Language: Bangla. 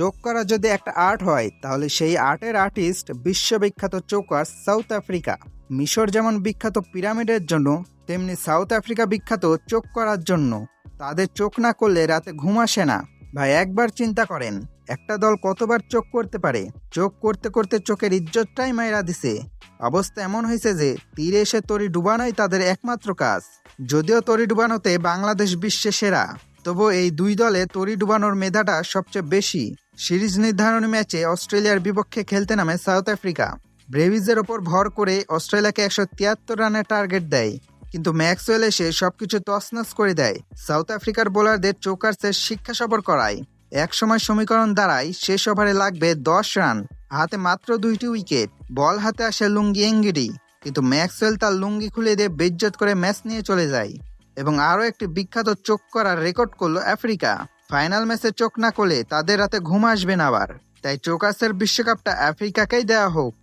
চোখ করা যদি একটা আর্ট হয়, তাহলে সেই আর্টের আর্টিস্ট বিশ্ববিখ্যাত চোকার সাউথ আফ্রিকা। মিশর যেমন বিখ্যাত পিরামিডের জন্য, তেমনি সাউথ আফ্রিকা বিখ্যাত চোখ করার জন্য। তাদের চোখ না করলে রাতে ঘুম আসে না। ভাই, একবার চিন্তা করেন, একটা দল কতবার চোখ করতে পারে? চোখ করতে করতে চোখের ইজ্জতটাই মায়েরা দিছে। অবস্থা এমন হয়েছে যে, তীরে এসে তরি ডুবানোই তাদের একমাত্র কাজ। যদিও তরি ডুবানোতে বাংলাদেশ বিশ্বে সেরা। তবু এই দুই দলে তরি ডুবানোর মেধাটা সবচেয়ে বেশি। সিরিজ নির্ধারণী ম্যাচে অস্ট্রেলিয়ার বিপক্ষে খেলতে নামে সাউথ আফ্রিকা। ব্রেভিজের ওপর ভর করে অস্ট্রেলিয়াকে একশো তিয়াত্তর রানের টার্গেট দেয়, কিন্তু ম্যাক্সওয়েল এসে সবকিছু তছনছ করে দেয়। সাউথ আফ্রিকার বোলারদের চোকার্সের শিক্ষা সবর করায়। একসময় সমীকরণ দাঁড়ায় শেষ ওভারে লাগবে দশ রান, হাতে মাত্র দুইটি উইকেট, বল হাতে আসে লুঙ্গি এঙ্গিডি কিন্তু ম্যাক্সওয়েল তার লুঙ্গি খুলে দিয়ে বেজ্জত করে ম্যাচ নিয়ে চলে যায়। এবং আরও একটি বিখ্যাত চোখ করার রেকর্ড করল আফ্রিকা। ফাইনাল ম্যাচে চোখ না করলে তাদের রাতে ঘুম আসবে না আবার। তাই চোকাসের বিশ্বকাপটা আফ্রিকাকেই দেওয়া হোক।